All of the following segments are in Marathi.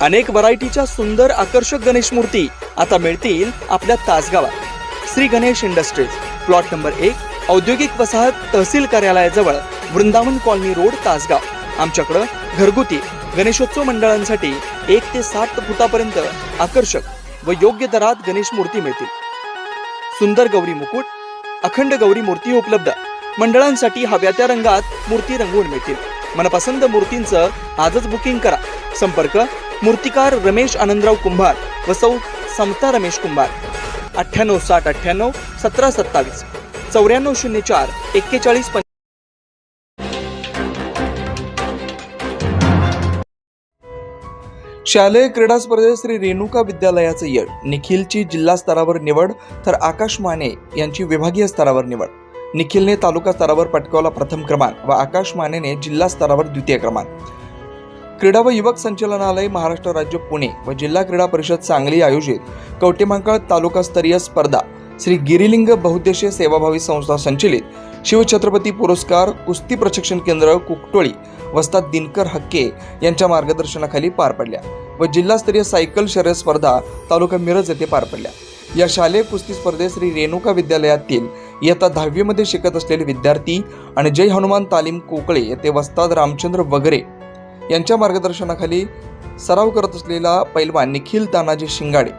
अनेक व्हरायटीच्या सुंदर आकर्षक गणेश मूर्ती आता मिळतील आपल्या तासगावात Shri Ganesh industries plot number एक औद्योगिक वसाहत तहसील कार्यालयाजवळ वृंदावन कॉलनी रोड तासगाव. आमच्याकडं घरगुती गणेशोत्सव मंडळांसाठी एक ते सात फुटापर्यंत आकर्षक व योग्य दरात गणेश मूर्ती मिळतील. सुंदर गौरी मुकुट अखंड गौरी मूर्ती उपलब्ध. मंडळांसाठी हव्या त्या रंगात मूर्ती रंगवून मिळतील. मनपसंत मूर्तींचं आजच बुकिंग करा. संपर्क मूर्तिकार रमेश आनंदराव कुंभार व सौ समता रमेश कुंभार. अठ्ठ्याण्णव साठ अठ्ठ्याण्णव सतरा सत्तावीस चौऱ्याण्णव शून्य चार एक्केचाळीस पंच शालेय क्रीडा स्पर्धेत श्री रेणुका विद्यालयाचं यश. निखिलची जिल्हा स्तरावर निवड तर आकाश माने यांची विभागीय स्तरावर निवड. निखिलने तालुका स्तरावर पटकावला प्रथम क्रमांक व आकाश मानेने जिल्हा स्तरावर द्वितीय क्रमांक. क्रीडा व युवक संचालनालय महाराष्ट्र राज्य पुणे व जिल्हा क्रीडा परिषद सांगली आयोजित कवटेमांकाळ तालुकास्तरीय स्पर्धा श्री गिरिलिंग बहुद्देशीय सेवाभावी संस्था संचलित. शिवछत्रपती पुरस्कार कुस्ती प्रशिक्षण केंद्र कुकटोळी वस्ताद दिनकर हक्के यांच्या मार्गदर्शनाखाली पार पडल्या व जिल्हास्तरीय सायकल शर्यत स्पर्धा तालुका मिरज येथे पार पडल्या. या शालेय कुस्ती स्पर्धेत श्री रेणुका विद्यालयातील इयत्ता दहावीमध्ये शिकत असलेले विद्यार्थी आणि जय हनुमान तालीम कोकळे येथे वस्ताद रामचंद्र वगैरे यांच्या मार्गदर्शनाखाली सराव करत असलेला पैलवान निखिल तानाजी शिंगाडे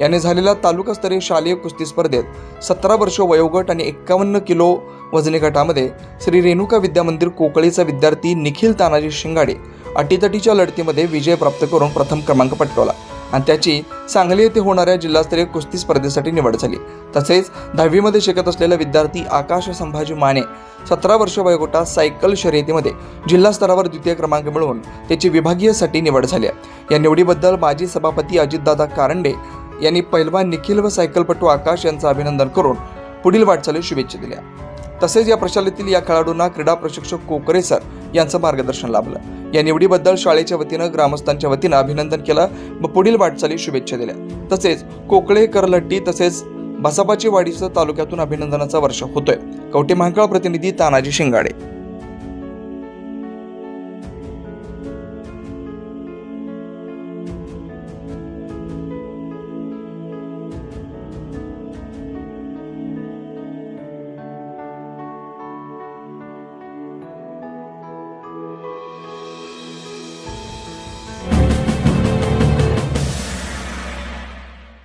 याने झालेल्या तालुकास्तरीय शालेय कुस्ती स्पर्धेत सतरा वर्ष वयोगट आणि एक्कावन्न किलो वजनी गटामध्ये श्री रेणुका विद्यामंदिर कोकळीचा विद्यार्थी निखिल तानाजी शिंगाडे अटीतटीच्या लढतीमध्ये विजय प्राप्त करून प्रथम क्रमांक पटकावला. आणि त्याची सांगली येथे होणाऱ्या जिल्हास्तरीय कुस्ती स्पर्धेसाठी निवड झाली. तसेच दहावीमध्ये शिकत असलेला विद्यार्थी आकाश संभाजी माने सतरा वर्ष वयोगटात सायकल शर्यतीमध्ये जिल्हा स्तरावर द्वितीय क्रमांक मिळवून त्याची विभागीयसाठी निवड झाली आहे. या निवडीबद्दल माजी सभापती अजितदादा कारंडे यांनी पैलवान निखिल व सायकलपटू आकाश यांचं अभिनंदन करून पुढील वाटचालीस शुभेच्छा दिल्या. तसेच या प्रशालेतील या खेळाडूंना क्रीडा प्रशिक्षक कोकरे सर यांचं मार्गदर्शन लाभलं. या निवडीबद्दल शाळेच्या वतीनं ग्रामस्थांच्या वतीनं अभिनंदन केलं. व पुढील वाटचाली शुभेच्छा दिल्या. तसेच कोकळे करलट्टी तसेच बसापाची वाडीचं तालुक्यातून अभिनंदनाचा वर्ष होतोय. कवटे महाकाळ प्रतिनिधी तानाजी शिंगाडे.